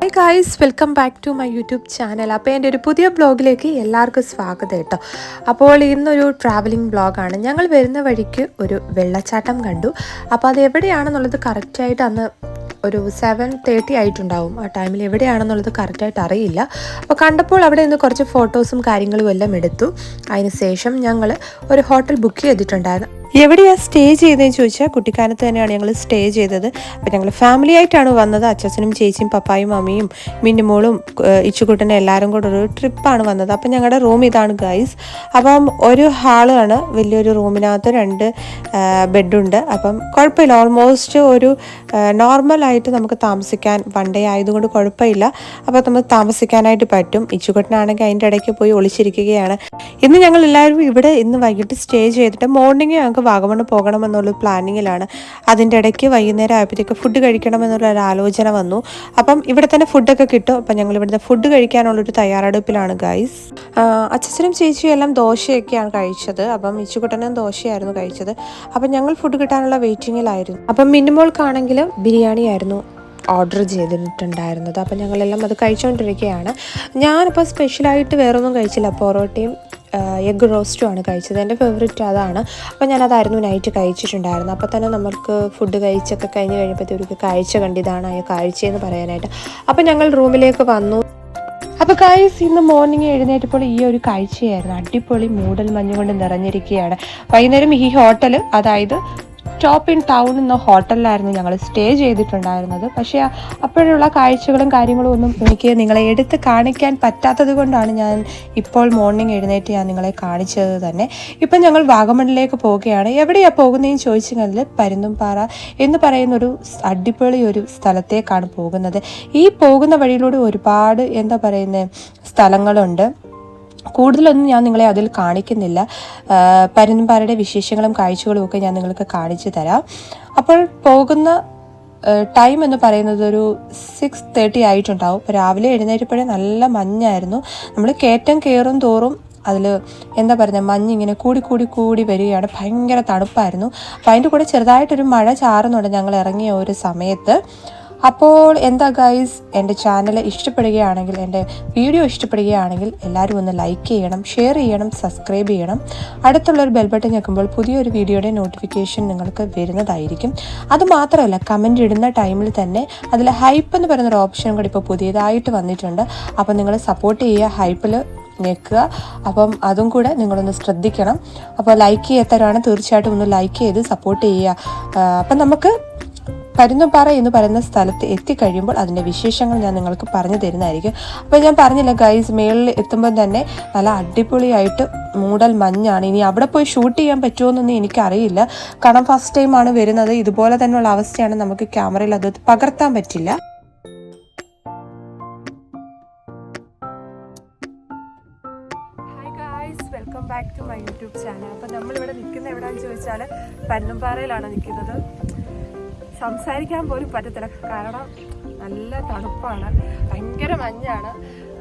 Hi guys welcome back to my YouTube channel അപ്പോൾ എന്റെ ഒരു പുതിയ ബ്ലോഗിലേക്ക് എല്ലാവർക്കും സ്വാഗതം കേട്ടോ. അപ്പോൾ ഇന്നൊരു ട്രാവലിംഗ് ബ്ലോഗാണ് ഞങ്ങൾ വരുന്ന വഴിക്ക് ഒരു വെള്ളച്ചാട്ടം കണ്ടു. അപ്പോൾ അത് എവിടെയാണെന്നുള്ളത് കറക്റ്റായിട്ട് അന്ന് ഒരു സെവൻ തേർട്ടി ആയിട്ടുണ്ടാവും. ആ ടൈമിൽ എവിടെയാണെന്നുള്ളത് കറക്റ്റായിട്ട് അറിയില്ല. അപ്പോൾ കണ്ടപ്പോൾ അവിടെ നിന്ന് കുറച്ച് ഫോട്ടോസും കാര്യങ്ങളും എല്ലാം എടുത്തു. അതിന് ശേഷം ഞങ്ങൾ ഒരു ഹോട്ടൽ ബുക്ക് ചെയ്തിട്ടുണ്ടായിരുന്നു. എവിടെയാണ് സ്റ്റേ ചെയ്തതെന്ന് ചോദിച്ചാൽ കുട്ടിക്കാനത്ത് തന്നെയാണ് ഞങ്ങൾ സ്റ്റേ ചെയ്തത്. അപ്പം ഞങ്ങൾ ഫാമിലി ആയിട്ടാണ് വന്നത്. അച്ഛനും ചേച്ചിയും പപ്പായും മമ്മിയും മിന്നുമോളും ഇച്ചുകുട്ടനും എല്ലാവരും കൂടെ ഒരു ട്രിപ്പാണ് വന്നത്. അപ്പം ഞങ്ങളുടെ റൂം ഇതാണ് ഗൈസ് അപ്പം ഒരു ഹാളാണ് വലിയൊരു റൂമിനകത്ത് രണ്ട് ബെഡുണ്ട് അപ്പം കുഴപ്പമില്ല. ഓൾമോസ്റ്റ് ഒരു നോർമലായിട്ട് നമുക്ക് താമസിക്കാൻ വൺ ഡേ ആയതുകൊണ്ട് കുഴപ്പമില്ല. അപ്പോൾ നമുക്ക് താമസിക്കാനായിട്ട് പറ്റും. ഇച്ചുകുട്ടനാണെങ്കിൽ അതിന്റെ ഇടയ്ക്ക് പോയി ഒളിച്ചിരിക്കുകയാണ്. ഇന്ന് ഞങ്ങൾ എല്ലാവരും ഇവിടെ ഇന്ന് വൈകിട്ട് സ്റ്റേ ചെയ്തിട്ട് മോർണിംഗ് ഞങ്ങൾക്ക് വാഗമണ് പോകണമെന്നുള്ള പ്ലാനിങ്ങിലാണ്. അതിന്റെ ഇടയ്ക്ക് വൈകുന്നേരം ആയപ്പോഴത്തേക്ക് ഫുഡ് കഴിക്കണമെന്നുള്ള ഒരു ആലോചന വന്നു. അപ്പം ഇവിടെ തന്നെ ഫുഡൊക്കെ കിട്ടും. അപ്പം ഞങ്ങൾ ഇവിടുത്തെ ഫുഡ് കഴിക്കാനുള്ളൊരു തയ്യാറെടുപ്പിലാണ് ഗൈസ് അച്ഛനും ചേച്ചിയും എല്ലാം ദോശയൊക്കെയാണ് കഴിച്ചത്. അപ്പം ഇച്ചുകുട്ടനും ദോശയായിരുന്നു കഴിച്ചത്. അപ്പം ഞങ്ങൾ ഫുഡ് കിട്ടാനുള്ള വെയിറ്റിങ്ങിലായിരുന്നു അപ്പം മിനിമോൾക്കാണെങ്കിൽ ബിരിയാണി ആയിരുന്നു ഓർഡർ ചെയ്തിട്ടുണ്ടായിരുന്നത്. അപ്പം ഞങ്ങളെല്ലാം അത് കഴിച്ചുകൊണ്ടിരിക്കുകയാണ് ഞാനിപ്പോൾ സ്പെഷ്യലായിട്ട് വേറൊന്നും കഴിച്ചില്ല. പൊറോട്ടയും എഗ് റോസ്റ്റും ആണ് കഴിച്ചത്. എന്റെ ഫേവറേറ്റ് അതാണ്. അപ്പോൾ ഞാനതായിരുന്നു നൈറ്റ് കഴിച്ചിട്ടുണ്ടായിരുന്നു അപ്പോൾ തന്നെ നമുക്ക് ഫുഡ് കഴിച്ചൊക്കെ കഴിഞ്ഞ് കഴിഞ്ഞപ്പോഴത്തേക്ക് കാഴ്ച കണ്ടിതാണ് ആ കാഴ്ചയെന്ന് പറയാനായിട്ട്. അപ്പോൾ ഞങ്ങൾ റൂമിലേക്ക് വന്നു. അപ്പോൾ കായസ് ഇന്ന് മോർണിംഗ് എഴുന്നേറ്റപ്പോൾ ഈ ഒരു കാഴ്ചയായിരുന്നു. അടിപൊളി മൂടൽ മഞ്ഞ് കൊണ്ട് നിറഞ്ഞിരിക്കുകയാണ്. വൈകുന്നേരം ഈ ഹോട്ടൽ അതായത് ടോപ്പ് ഇൻ ടൗൺ എന്ന ഹോട്ടലിലായിരുന്നു ഞങ്ങൾ സ്റ്റേ ചെയ്തിട്ടുണ്ടായിരുന്നത്. പക്ഷേ അപ്പോഴുള്ള കാഴ്ചകളും കാര്യങ്ങളും ഒന്നും എനിക്ക് നിങ്ങളെ എടുത്ത് കാണിക്കാൻ പറ്റാത്തത് കൊണ്ടാണ് ഞാൻ ഇപ്പോൾ മോർണിംഗ് എഴുന്നേറ്റ് ഞാൻ നിങ്ങളെ കാണിച്ചത് തന്നെ. ഇപ്പം ഞങ്ങൾ വാഗമണിലേക്ക് പോവുകയാണ്. എവിടെയാണ് പോകുന്നതെന്ന് ചോദിച്ചു കഴിഞ്ഞാൽ പരുന്തുംപാറ എന്ന് പറയുന്ന ഒരു അടിപൊളി ഒരു സ്ഥലത്തേക്കാണ് പോകുന്നത്. ഈ പോകുന്ന വഴിയിലൂടെ ഒരുപാട് എന്താ പറയുന്നത് സ്ഥലങ്ങളുണ്ട്. കൂടുതലൊന്നും ഞാൻ നിങ്ങളെ അതിൽ കാണിക്കുന്നില്ല. പരുന്തുംപാറയുടെ വിശേഷങ്ങളും കാഴ്ചകളും ഒക്കെ ഞാൻ നിങ്ങൾക്ക് കാണിച്ചു തരാം. അപ്പോൾ പോകുന്ന ടൈം എന്ന് പറയുന്നത് ഒരു സിക്സ് തേർട്ടി ആയിട്ടുണ്ടാവും. രാവിലെ എഴുന്നേറ്റപ്പോഴേ നല്ല മഞ്ഞായിരുന്നു. നമ്മൾ കയറ്റം കയറും തോറും അതിൽ എന്താ പറയുന്നത് മഞ്ഞ് ഇങ്ങനെ കൂടി കൂടി കൂടി വരികയാണ്. ഭയങ്കര തണുപ്പായിരുന്നു. അപ്പോൾ അതിന്റെ കൂടെ ചെറുതായിട്ടൊരു മഴ ചാറുന്നുണ്ട് ഞങ്ങൾ ഇറങ്ങിയ ഒരു സമയത്ത്. അപ്പോൾ എന്താ ഗൈസ് എന്റെ ചാനൽ ഇഷ്ടപ്പെടുകയാണെങ്കിൽ എന്റെ വീഡിയോ ഇഷ്ടപ്പെടുകയാണെങ്കിൽ എല്ലാവരും ഒന്ന് ലൈക്ക് ചെയ്യണം ഷെയർ ചെയ്യണം സബ്സ്ക്രൈബ് ചെയ്യണം. അടുത്തുള്ള ഒരു ബെൽ ബട്ടൺ ഞെക്കുമ്പോൾ പുതിയൊരു വീഡിയോയുടെ നോട്ടിഫിക്കേഷൻ നിങ്ങൾക്ക് വരുന്നതായിരിക്കും. അതുമാത്രമല്ല കമന്റ് ഇടുന്ന ടൈമിൽ തന്നെ അതിൽ ഹൈപ്പ് എന്ന് പറയുന്നൊരു ഓപ്ഷൻ കൂടി ഇപ്പോൾ പുതിയതായിട്ട് വന്നിട്ടുണ്ട്. അപ്പോൾ നിങ്ങൾ സപ്പോർട്ട് ചെയ്യുക ഹൈപ്പിൽ ഞെക്കുക. അപ്പം അതും കൂടെ നിങ്ങളൊന്ന് ശ്രദ്ധിക്കണം. അപ്പോൾ ലൈക്ക് ചെയ്യാത്തവരാണ് തീർച്ചയായിട്ടും ഒന്ന് ലൈക്ക് ചെയ്ത് സപ്പോർട്ട് ചെയ്യുക. അപ്പം നമുക്ക് പരുന്നുപാറ എന്ന് പറയുന്ന സ്ഥലത്ത് എത്തിക്കഴിയുമ്പോൾ അതിന്റെ വിശേഷങ്ങൾ ഞാൻ നിങ്ങൾക്ക് പറഞ്ഞു തരുന്നതായിരിക്കും. അപ്പോൾ ഞാൻ പറഞ്ഞില്ല ഗൈസ് മേളിൽ എത്തുമ്പോൾ തന്നെ നല്ല അടിപൊളിയായിട്ട് മൂടൽ മഞ്ഞാണ്. ഇനി അവിടെ പോയി ഷൂട്ട് ചെയ്യാൻ പറ്റുമോയെന്നൊന്നും എനിക്കറിയില്ല. കാരണം ഫസ്റ്റ് ടൈമാണ് വരുന്നത്. ഇതുപോലെ തന്നെയുള്ള അവസ്ഥയാണ് നമുക്ക് ക്യാമറയിൽ അത് പകർത്താൻ പറ്റില്ല. Welcome back to my YouTube channel അപ്പോൾ നമ്മളിവിടെ നിൽക്കുന്ന എവിടെയാണെന്ന് ചോദിച്ചാൽ പന്നമ്പാറയിലാണ് നിൽക്കുന്നത്. സംസാരിക്കാൻ പോലും പറ്റത്തില്ല. കാരണം നല്ല തണുപ്പാണ്. ഭയങ്കര മഞ്ഞാണ്.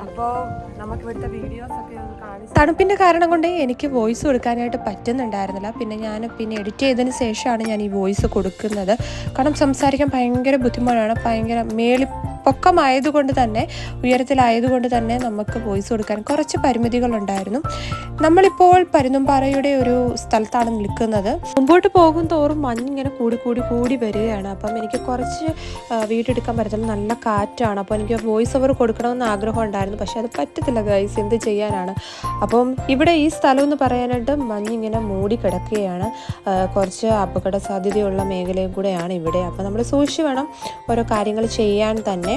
അപ്പോൾ നമുക്ക് ഇവിടുത്തെ വീഡിയോസ് ഒക്കെ ഒന്ന് കാണിച്ചു തണുപ്പിന്റെ കാരണം കൊണ്ട് എനിക്ക് വോയിസ് കൊടുക്കാനായിട്ട് പറ്റുന്നുണ്ടായിരുന്നില്ല. പിന്നെ ഞാൻ പിന്നെ എഡിറ്റ് ചെയ്തതിന് ശേഷമാണ് ഞാൻ ഈ വോയിസ് കൊടുക്കുന്നത്. കാരണം സംസാരിക്കാൻ ഭയങ്കര ബുദ്ധിമുട്ടാണ്. ഭയങ്കര മേളി പൊക്കമായതുകൊണ്ട് തന്നെ ഉയരത്തിലായതുകൊണ്ട് തന്നെ നമുക്ക് വോയിസ് കൊടുക്കാൻ കുറച്ച് പരിമിതികളുണ്ടായിരുന്നു. നമ്മളിപ്പോൾ പരുന്നുംപാറയുടെ ഒരു സ്ഥലത്താണ് നിൽക്കുന്നത്. മുമ്പോട്ട് പോകും തോറും മഞ്ഞിങ്ങനെ കൂടി കൂടി കൂടി വരികയാണ്. അപ്പം എനിക്ക് കുറച്ച് വീട്ടെടുക്കാൻ പറ്റത്തില്ല. നല്ല കാറ്റാണ്. അപ്പോൾ എനിക്ക് വോയിസ് ഓവർ കൊടുക്കണമെന്ന് ആഗ്രഹം ഉണ്ടായിരുന്നു. പക്ഷേ അത് പറ്റത്തില്ല ഗൈസ് എന്ത് ചെയ്യാനാണ്? അപ്പം ഇവിടെ ഈ സ്ഥലം എന്ന് പറയാനായിട്ട് മഞ്ഞിങ്ങനെ മൂടി കിടക്കുകയാണ്. കുറച്ച് അപകട സാധ്യതയുള്ള മേഖലയും കൂടെയാണ് ഇവിടെ. അപ്പോൾ നമ്മൾ സൂക്ഷിച്ച് വേണം ഓരോ കാര്യങ്ങൾ ചെയ്യാൻ തന്നെ.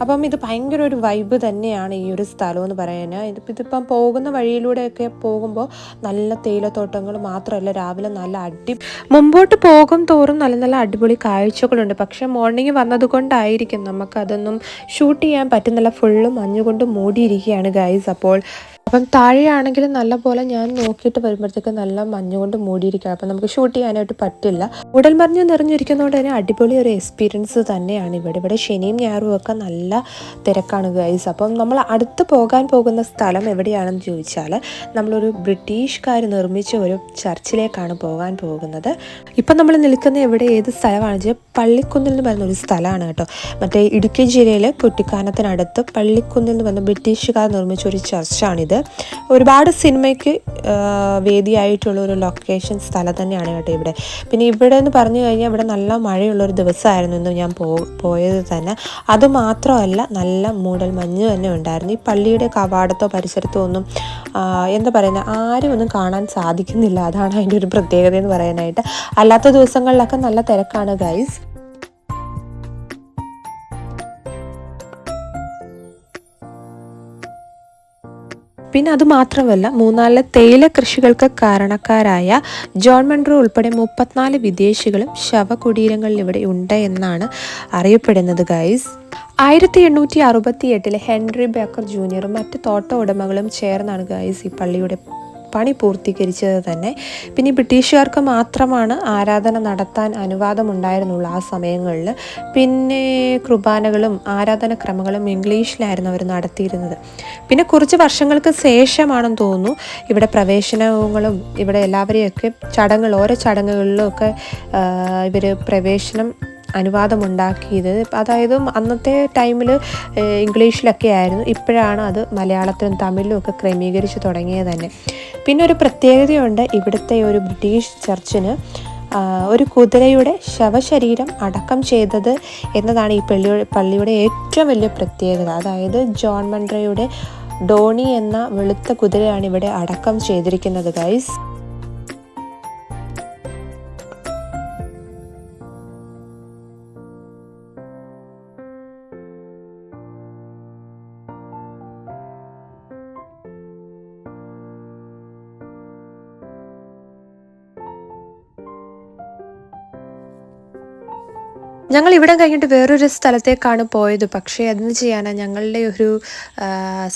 അപ്പം ഇത് ഭയങ്കര ഒരു വൈബ് തന്നെയാണ് ഈ ഒരു സ്ഥലം എന്ന് പറയാൻ. ഇതിപ്പോൾ ഇതിപ്പം പോകുന്ന വഴിയിലൂടെയൊക്കെ പോകുമ്പോൾ നല്ല തേയിലത്തോട്ടങ്ങൾ മാത്രമല്ല രാവിലെ നല്ല അടി മുമ്പോട്ട് പോകും തോറും നല്ല നല്ല അടിപൊളി കാഴ്ചകളുണ്ട്. പക്ഷെ മോർണിംഗ് വന്നതുകൊണ്ടായിരിക്കും നമുക്കതൊന്നും ഷൂട്ട് ചെയ്യാൻ പറ്റുന്നില്ല. ഫുള്ള് മഞ്ഞുകൊണ്ട് മൂടിയിരിക്കുകയാണ് ഗൈസ് അപ്പോൾ അപ്പം താഴെയാണെങ്കിൽ നല്ല പോലെ ഞാൻ നോക്കിയിട്ട് വരുമ്പോഴത്തേക്ക് നല്ല മഞ്ഞുകൊണ്ട് മൂടിയിരിക്കുകയാണ്. അപ്പം നമുക്ക് ഷൂട്ട് ചെയ്യാനായിട്ട് പറ്റില്ല. ഉടൽ മറിഞ്ഞ് നിറഞ്ഞിരിക്കുന്നതുകൊണ്ട് തന്നെ അടിപൊളി ഒരു എക്സ്പീരിയൻസ് തന്നെയാണ് ഇവിടെ. ഇവിടെ ശനിയും ഞായറും ഒക്കെ നല്ല തിരക്കാണ് ഗൈസ് അപ്പം നമ്മൾ അടുത്ത് പോകാൻ പോകുന്ന സ്ഥലം എവിടെയാണെന്ന് ചോദിച്ചാൽ നമ്മളൊരു ബ്രിട്ടീഷുകാർ നിർമ്മിച്ച ഒരു ചർച്ചിലേക്കാണ് പോകാൻ പോകുന്നത്. ഇപ്പം നമ്മൾ നിൽക്കുന്ന എവിടെ ഏത് സ്ഥലമാണെന്ന് വെച്ചാൽ പള്ളിക്കുന്നിൽ എന്ന് പറയുന്ന ഒരു സ്ഥലമാണ് കേട്ടോ. മറ്റേ ഇടുക്കി ജില്ലയിലെ കുട്ടിക്കാനത്തിനടുത്ത് പള്ളിക്കുന്നിൽ എന്ന് പറയുന്ന ബ്രിട്ടീഷുകാർ നിർമ്മിച്ച ഒരു ചർച്ചാണിത്. ഒരുപാട് സിനിമയ്ക്ക് വേദിയായിട്ടുള്ള ഒരു ലൊക്കേഷൻ സ്ഥലം തന്നെയാണ് കേട്ടോ ഇവിടെ. പിന്നെ ഇവിടെ എന്ന് പറഞ്ഞു കഴിഞ്ഞാൽ ഇവിടെ നല്ല മഴയുള്ള ഒരു ദിവസമായിരുന്നു ഇന്ന് ഞാൻ പോയത് തന്നെ. അതുമാത്രമല്ല നല്ല മൂടൽ മഞ്ഞ് തന്നെ ഉണ്ടായിരുന്നു. ഈ പള്ളിയുടെ കവാടത്തോ പരിസരത്തോ ഒന്നും എന്താ പറയുന്നത് ആരും ഒന്നും കാണാൻ സാധിക്കുന്നില്ല. അതാണ് അതിന്റെ ഒരു പ്രത്യേകത എന്ന് പറയാനായിട്ട്. അല്ലാത്ത ദിവസങ്ങളിലൊക്കെ നല്ല തിരക്കാണ് ഗൈസ് പിന്നെ അത് മാത്രമല്ല മൂന്നാറിലെ തേയില കൃഷികൾക്ക് കാരണക്കാരായ ജോൺ മൺട്രോ ഉൾപ്പെടെ മുപ്പത്തിനാല് വിദേശികളും ശവകുടീരങ്ങളിൽ ഇവിടെ ഉണ്ട് എന്നാണ് അറിയപ്പെടുന്നത് ഗൈസ് ആയിരത്തി എണ്ണൂറ്റി അറുപത്തി എട്ടിലെ ഹെൻറി ബേക്കർ ജൂനിയറും മറ്റ് തോട്ട ഉടമകളും ചേർന്നാണ് ഗൈസ് ഈ പള്ളിയുടെ പണി പൂർത്തീകരിച്ചത് തന്നെ. പിന്നെ ബ്രിട്ടീഷുകാർക്ക് മാത്രമാണ് ആരാധന നടത്താൻ അനുവാദമുണ്ടായിരുന്നുള്ളൂ ആ സമയങ്ങളിൽ. പിന്നെ കുർബാനകളും ആരാധനക്രമങ്ങളും ഇംഗ്ലീഷിലായിരുന്നു അവർ നടത്തിയിരുന്നത്. പിന്നെ കുറച്ച് വർഷങ്ങൾക്ക് ശേഷമാണെന്ന് തോന്നുന്നു ഇവിടെ പ്രവേശനങ്ങളും ഇവിടെ എല്ലാവരെയൊക്കെ ചടങ്ങുകൾ ഓരോ ചടങ്ങുകളിലും ഒക്കെ ഇവർ പ്രവേശനം അനുവാദമുണ്ടാക്കിയത്. അതായത് അന്നത്തെ ടൈമിൽ ഇംഗ്ലീഷിലൊക്കെ ആയിരുന്നു ഇപ്പോഴാണ് അത് മലയാളത്തിലും തമിഴിലും ഒക്കെ ക്രമീകരിച്ച് തുടങ്ങിയത് തന്നെ. പിന്നെ ഒരു പ്രത്യേകതയുണ്ട് ഇവിടുത്തെ ഒരു ബ്രിട്ടീഷ് ചർച്ചിന്. ഒരു കുതിരയുടെ ശവശരീരം അടക്കം ചെയ്തത് എന്നതാണ് ഈ പള്ളിയുടെ പള്ളിയുടെ ഏറ്റവും വലിയ പ്രത്യേകത. അതായത് ജോൺ മൺട്രയുടെ ഡോണി എന്ന വെളുത്ത കുതിരയാണ് ഇവിടെ അടക്കം ചെയ്തിരിക്കുന്നത് ഗൈസ്. ഞങ്ങൾ ഇവിടെ കഴിഞ്ഞിട്ട് വേറൊരു സ്ഥലത്തേക്കാണ് പോയത്. പക്ഷേ എന്ത് ചെയ്യാനാ? ഞങ്ങളുടെ ഒരു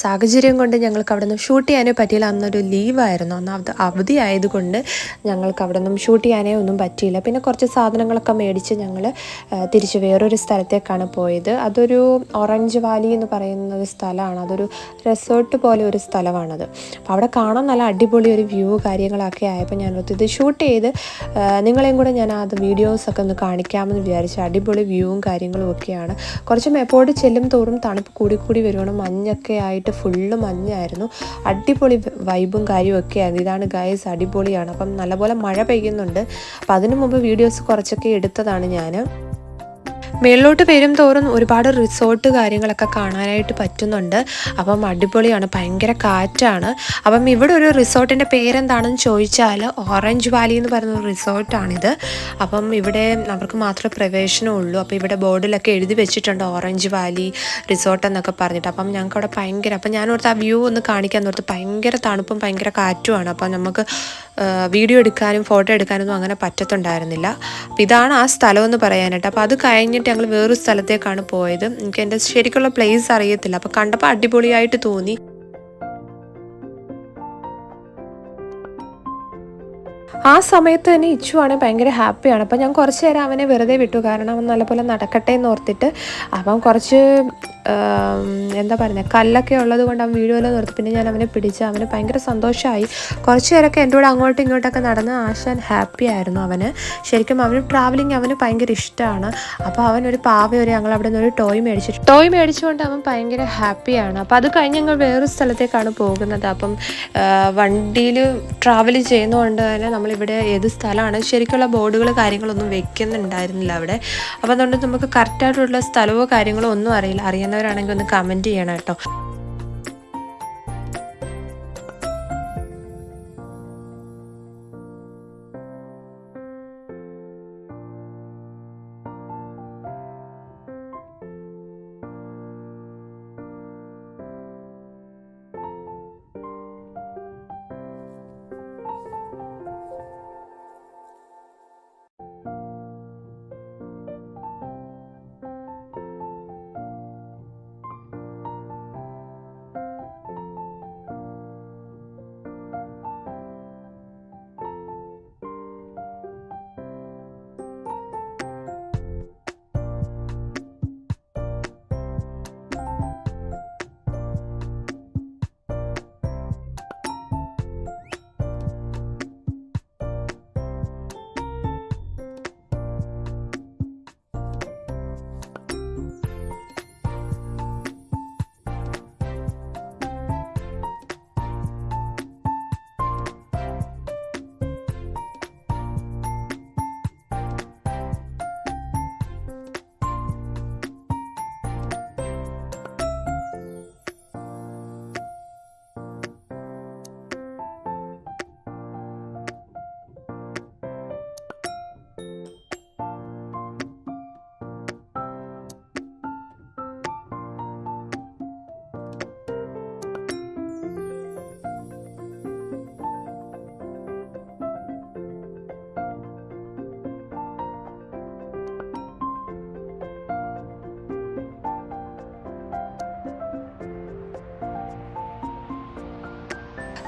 സാഹചര്യം കൊണ്ട് ഞങ്ങൾക്ക് അവിടെ നിന്ന് ഷൂട്ട് ചെയ്യാനേ പറ്റിയില്ല. അന്നൊരു ലീവായിരുന്നു. അന്ന് അത് അവധി ആയതുകൊണ്ട് ഞങ്ങൾക്ക് അവിടെ നിന്നും ഷൂട്ട് ചെയ്യാനേ ഒന്നും പറ്റിയില്ല. പിന്നെ കുറച്ച് സാധനങ്ങളൊക്കെ മേടിച്ച് ഞങ്ങൾ തിരിച്ച് വേറൊരു സ്ഥലത്തേക്കാണ് പോയത്. അതൊരു ഓറഞ്ച് വാലി എന്ന് പറയുന്ന ഒരു സ്ഥലമാണ്. അതൊരു റിസോർട്ട് പോലെ ഒരു സ്ഥലമാണത്. അപ്പോൾ അവിടെ കാണാൻ നല്ല അടിപൊളി ഒരു വ്യൂ കാര്യങ്ങളൊക്കെ ആയപ്പോൾ ഓർത്തു ഇത് ഷൂട്ട് ചെയ്ത് നിങ്ങളെയും കൂടെ ഞാൻ അത് വീഡിയോസൊക്കെ ഒന്ന് കാണിക്കാമെന്ന് വിചാരിച്ചു. അടിപൊളി വ്യൂവും കാര്യങ്ങളും ഒക്കെയാണ്. കുറച്ച് മേപ്പോട്ട് ചെല്ലും തോറും തണുപ്പ് കൂടി കൂടി വരുവാണ്. മഞ്ഞൊക്കെ ആയിട്ട് ഫുള്ള് മഞ്ഞായിരുന്നു. അടിപൊളി വൈബും കാര്യവും ഒക്കെ ആയിരുന്നു ഇതാണ് ഗൈസ് അടിപൊളിയാണ്. അപ്പം നല്ലപോലെ മഴ പെയ്യുന്നുണ്ട്. അപ്പം അതിനു മുമ്പ് വീഡിയോസ് കുറച്ചൊക്കെ എടുത്തതാണ് ഞാൻ മേളിലോട്ട് വരും തോറും ഒരുപാട് റിസോർട്ട് കാര്യങ്ങളൊക്കെ കാണാനായിട്ട് പറ്റുന്നുണ്ട്. അപ്പം അടിപൊളിയാണ് ഭയങ്കര കാറ്റാണ്. അപ്പം ഇവിടെ ഒരു റിസോർട്ടിന്റെ പേരെന്താണെന്ന് ചോദിച്ചാൽ ഓറഞ്ച് വാലി എന്ന് പറയുന്ന ഒരു റിസോർട്ടാണിത്. അപ്പം ഇവിടെ അവർക്ക് മാത്രമേ പ്രവേശനമുള്ളൂ അപ്പോൾ ഇവിടെ ബോർഡിലൊക്കെ എഴുതി വെച്ചിട്ടുണ്ട് ഓറഞ്ച് വാലി റിസോർട്ട് എന്നൊക്കെ പറഞ്ഞിട്ട്. അപ്പം ഞങ്ങൾക്ക് അവിടെ ഭയങ്കര അപ്പം ഞാനോർത്ത് ആ വ്യൂ ഒന്ന് കാണിക്കാൻ ഓർത്ത് ഭയങ്കര തണുപ്പും ഭയങ്കര കാറ്റുമാണ്. അപ്പം നമുക്ക് വീഡിയോ എടുക്കാനും ഫോട്ടോ എടുക്കാനൊന്നും അങ്ങനെ പറ്റത്തുണ്ടായിരുന്നില്ല. അപ്പം ഇതാണ് ആ സ്ഥലമെന്ന് പറയാനായിട്ട്. അപ്പോൾ അത് കഴിഞ്ഞിട്ട് ഞങ്ങൾ വേറൊരു സ്ഥലത്തേക്കാണ് പോയത്. എനിക്ക് എന്റെ ശരിക്കുള്ള പ്ലേസ് അറിയത്തില്ല. അപ്പോൾ കണ്ടപ്പോൾ അടിപൊളിയായിട്ട് തോന്നി. ആ സമയത്ത് തന്നെ ഇച്ചുവാണ് ഭയങ്കര ഹാപ്പിയാണ്. അപ്പം ഞാൻ കുറച്ച് നേരം അവനെ വെറുതെ വിട്ടു. കാരണം അവൻ നല്ലപോലെ നടക്കട്ടെ എന്ന് ഓർത്തിട്ട് അപ്പം കുറച്ച് എന്താ പറയുന്നത് കല്ലൊക്കെ ഉള്ളത് കൊണ്ട് അവൻ വീഡിയോയിൽ നിർത്തി. പിന്നെ ഞാൻ അവനെ പിടിച്ച് അവന് ഭയങ്കര സന്തോഷമായി കുറച്ച് നേരമൊക്കെ എന്റെ കൂടെ അങ്ങോട്ടും ഇങ്ങോട്ടൊക്കെ നടന്ന് ആശാൻ ഹാപ്പി ആയിരുന്നു അവന്. ശരിക്കും അവന് ട്രാവലിംഗ് അവന് ഭയങ്കര ഇഷ്ടമാണ്. അപ്പോൾ അവൻ ഒരു പാവ ഒരു ഞങ്ങൾ അവിടെ നിന്ന് ഒരു ടോയ് മേടിച്ചിട്ട് ടോയ് മേടിച്ചുകൊണ്ട് അവൻ ഭയങ്കര ഹാപ്പിയാണ്. അപ്പോൾ അത് കഴിഞ്ഞ് ഞങ്ങൾ വേറൊരു സ്ഥലത്തേക്കാണ് പോകുന്നത്. അപ്പം വണ്ടിയിൽ ട്രാവൽ ചെയ്യുന്നതുകൊണ്ട് തന്നെ നമ്മളിവിടെ ഏത് സ്ഥലമാണ്? ശരിക്കുള്ള ബോർഡുകൾ കാര്യങ്ങളൊന്നും വെക്കുന്നുണ്ടായിരുന്നില്ല അവിടെ. അപ്പോൾ അതുകൊണ്ട് നമുക്ക് കറക്റ്റായിട്ടുള്ള സ്ഥലമോ കാര്യങ്ങളോ ഒന്നും അറിയില്ല. അറിയുന്നവരാണെങ്കിൽ ഒന്ന് കമന്റ് ചെയ്യണം കേട്ടോ.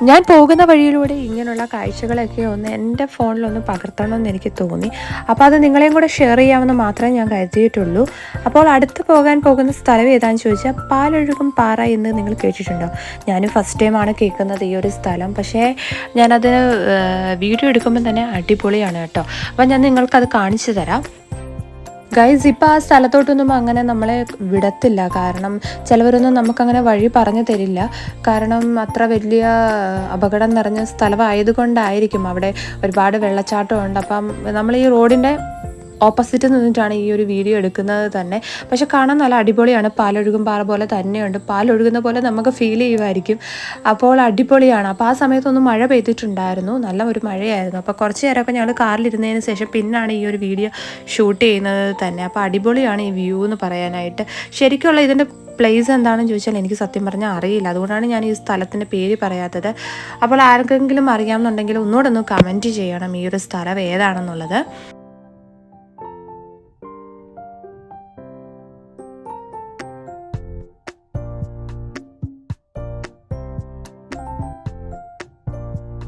ഞാൻ പോകുന്ന വഴിയിലൂടെ ഇങ്ങനെയുള്ള കാഴ്ചകളൊക്കെ ഒന്ന് എന്റെ ഫോണിലൊന്ന് പകർത്തണമെന്ന് എനിക്ക് തോന്നി. അപ്പോൾ അത് നിങ്ങളെയും കൂടെ ഷെയർ ചെയ്യാമെന്ന് മാത്രമേ ഞാൻ കരുതിയിട്ടുള്ളൂ. അപ്പോൾ അടുത്ത് പോകാൻ പോകുന്ന സ്ഥലം ഏതാണെന്ന് ചോദിച്ചാൽ പാലൊഴുകും പാറ എന്ന് നിങ്ങൾ കേട്ടിട്ടുണ്ടോ? ഞാനും ഫസ്റ്റ് ടൈമാണ് കേൾക്കുന്നത് ഈ ഒരു സ്ഥലം. പക്ഷേ ഞാനത് വീഡിയോ എടുക്കുമ്പോൾ തന്നെ അടിപൊളിയാണ് കേട്ടോ. അപ്പോൾ ഞാൻ നിങ്ങൾക്കത് കാണിച്ചു തരാം. ഗൈസ് ഇപ്പം ആ സ്ഥലത്തോട്ടൊന്നും അങ്ങനെ നമ്മളെ വിടത്തില്ല. കാരണം ചിലവരൊന്നും നമുക്കങ്ങനെ വഴി പറഞ്ഞു തരില്ല. കാരണം അത്ര വലിയ അപകടം നിറഞ്ഞ സ്ഥലമായതുകൊണ്ടായിരിക്കും അവിടെ ഒരുപാട് വെള്ളച്ചാട്ടമുണ്ട് അപ്പം നമ്മൾ ഈ റോഡിന്റെ ഓപ്പോസിറ്റ് നിന്നിട്ടാണ് ഈ ഒരു വീഡിയോ എടുക്കുന്നത് തന്നെ. പക്ഷെ കാണാൻ നല്ല അടിപൊളിയാണ്. പാലൊഴുകും പാറ പോലെ തന്നെയുണ്ട്. പാലൊഴുകുന്ന പോലെ നമുക്ക് ഫീൽ ചെയ്യുമായിരിക്കും. അപ്പോൾ അടിപൊളിയാണ്. അപ്പോൾ ആ സമയത്തൊന്നും മഴ പെയ്തിട്ടുണ്ടായിരുന്നു. നല്ല ഒരു മഴയായിരുന്നു. അപ്പോൾ കുറച്ച് നേരമൊക്കെ ഞങ്ങൾ കാറിലിരുന്നതിന് ശേഷം പിന്നാണ് ഈ ഒരു വീഡിയോ ഷൂട്ട് ചെയ്യുന്നത് തന്നെ. അപ്പോൾ അടിപൊളിയാണ് ഈ വ്യൂ എന്ന് പറയാനായിട്ട്. ശരിക്കുള്ള ഇതിന്റെ പ്ലേസ് എന്താണെന്ന് ചോദിച്ചാൽ എനിക്ക് സത്യം പറഞ്ഞാൽ അറിയില്ല. അതുകൊണ്ടാണ് ഞാൻ ഈ സ്ഥലത്തിന്റെ പേര് പറയാത്തത്. അപ്പോൾ ആർക്കെങ്കിലും അറിയാമെന്നുണ്ടെങ്കിൽ ഒന്നുകൂടെ ഒന്ന് കമന്റ് ചെയ്യണം ഈ ഒരു സ്ഥലം ഏതാണെന്നുള്ളത്.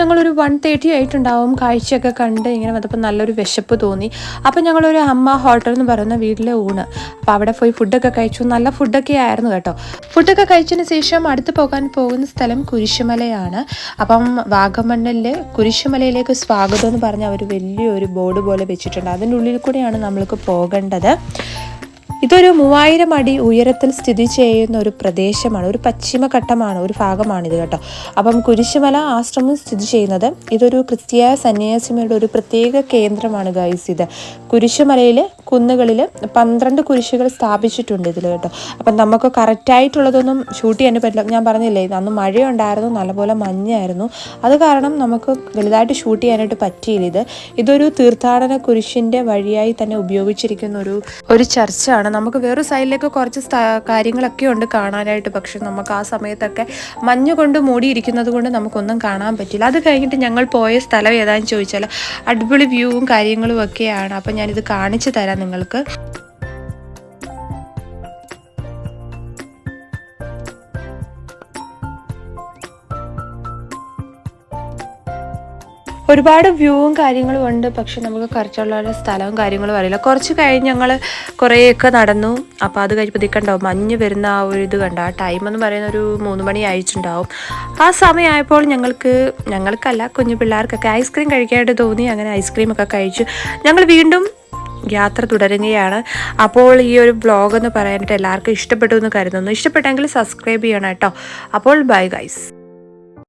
ഞങ്ങളൊരു വൺ തേർട്ടി ആയിട്ടുണ്ടാവും. കാഴ്ചയൊക്കെ കണ്ട് ഇങ്ങനെ വന്നപ്പോൾ നല്ലൊരു വിശപ്പ് തോന്നി. അപ്പോൾ ഞങ്ങളൊരു അമ്മ ഹോട്ടൽ എന്ന് പറയുന്ന വീട്ടിലെ ഊണ് അപ്പോൾ അവിടെ പോയി ഫുഡൊക്കെ കഴിച്ചു. നല്ല ഫുഡൊക്കെ ആയിരുന്നു കേട്ടോ. ഫുഡൊക്കെ കഴിച്ചതിന് ശേഷം അടുത്ത് പോകാൻ പോകുന്ന സ്ഥലം കുരിശുമലയാണ്. അപ്പം വാഗമണ്ണിൽ കുരിശുമലയിലേക്ക് സ്വാഗതം എന്ന് പറഞ്ഞ അവർ വലിയൊരു ബോർഡ് പോലെ വെച്ചിട്ടുണ്ട്. അതിന്റെ ഉള്ളിൽ കൂടെയാണ് നമ്മൾക്ക് പോകേണ്ടത്. ഇതൊരു മൂവായിരം അടി ഉയരത്തിൽ സ്ഥിതി ചെയ്യുന്ന ഒരു പ്രദേശമാണ്. ഒരു പശ്ചിമഘട്ടമാണ് ഒരു ഭാഗമാണിത് കേട്ടോ. അപ്പം കുരിശുമല ആശ്രമം സ്ഥിതി ചെയ്യുന്നത് ഇതൊരു ക്രിസ്തീയ സന്യാസിമയുടെ ഒരു പ്രത്യേക കേന്ദ്രമാണ് ഗൈസ് ഇത്. കുരിശുമലയിൽ കുന്നുകളിൽ പന്ത്രണ്ട് കുരിശുകൾ സ്ഥാപിച്ചിട്ടുണ്ട് ഇതിൽ കേട്ടോ. അപ്പം നമുക്ക് കറക്റ്റായിട്ടുള്ളതൊന്നും ഷൂട്ട് ചെയ്യാൻ പറ്റില്ല. ഞാൻ പറഞ്ഞില്ലേ അന്ന് മഴയുണ്ടായിരുന്നു നല്ലപോലെ മഞ്ഞായിരുന്നു. അത് കാരണം നമുക്ക് വലുതായിട്ട് ഷൂട്ട് ചെയ്യാനായിട്ട് പറ്റിയില്ല ഇത്. ഇതൊരു തീർത്ഥാടന കുരിശിന്റെ വഴിയായി തന്നെ ഉപയോഗിച്ചിരിക്കുന്ന ഒരു ഒരു ചർച്ചാണ് നമുക്ക് വേറെ സൈഡിലേക്ക് കുറച്ച് കാര്യങ്ങളൊക്കെ ഉണ്ട് കാണാനായിട്ട്. പക്ഷെ നമുക്ക് ആ സമയത്തൊക്കെ മഞ്ഞ് കൊണ്ട് മൂടിയിരിക്കുന്നത് കൊണ്ട് നമുക്കൊന്നും കാണാൻ പറ്റില്ല. അത് കഴിഞ്ഞിട്ട് ഞങ്ങൾ പോയ സ്ഥലം ഏതാണെന്ന് ചോദിച്ചാൽ അടിപൊളി വ്യൂവും കാര്യങ്ങളും ഒക്കെയാണ്. അപ്പം ഞാനിത് കാണിച്ചു തരാം നിങ്ങൾക്ക്. ഒരുപാട് വ്യൂവും കാര്യങ്ങളും ഉണ്ട്. പക്ഷെ നമുക്ക് കുറച്ചുള്ള സ്ഥലവും കാര്യങ്ങളും അറിയില്ല. കുറച്ച് കഴിഞ്ഞ് ഞങ്ങൾ കുറേയൊക്കെ നടന്നു. അപ്പോൾ അത് കഴിഞ്ഞപ്പോൾ നിൽക്കണ്ടാവും മഞ്ഞ് വരുന്ന ആ ഒരു ഇത് കണ്ട? ആ ടൈം എന്ന് പറയുന്ന ഒരു മൂന്ന് മണി അയച്ചിട്ടുണ്ടാവും ആ സമയമായപ്പോൾ ഞങ്ങൾക്ക് ഞങ്ങൾക്കല്ല കുഞ്ഞു പിള്ളേർക്കൊക്കെ ഐസ്ക്രീം കഴിക്കാനായിട്ട് തോന്നി. അങ്ങനെ ഐസ്ക്രീം ഒക്കെ കഴിച്ചു. ഞങ്ങൾ വീണ്ടും യാത്ര തുടരുകയാണ്. അപ്പോൾ ഈ ഒരു ബ്ലോഗ് എന്ന് പറയാനായിട്ട് എല്ലാവർക്കും ഇഷ്ടപ്പെട്ടു എന്ന് കരുതുന്നു. ഇഷ്ടപ്പെട്ടെങ്കിൽ സബ്സ്ക്രൈബ് ചെയ്യണം കേട്ടോ. അപ്പോൾ ബൈ ഗൈസ്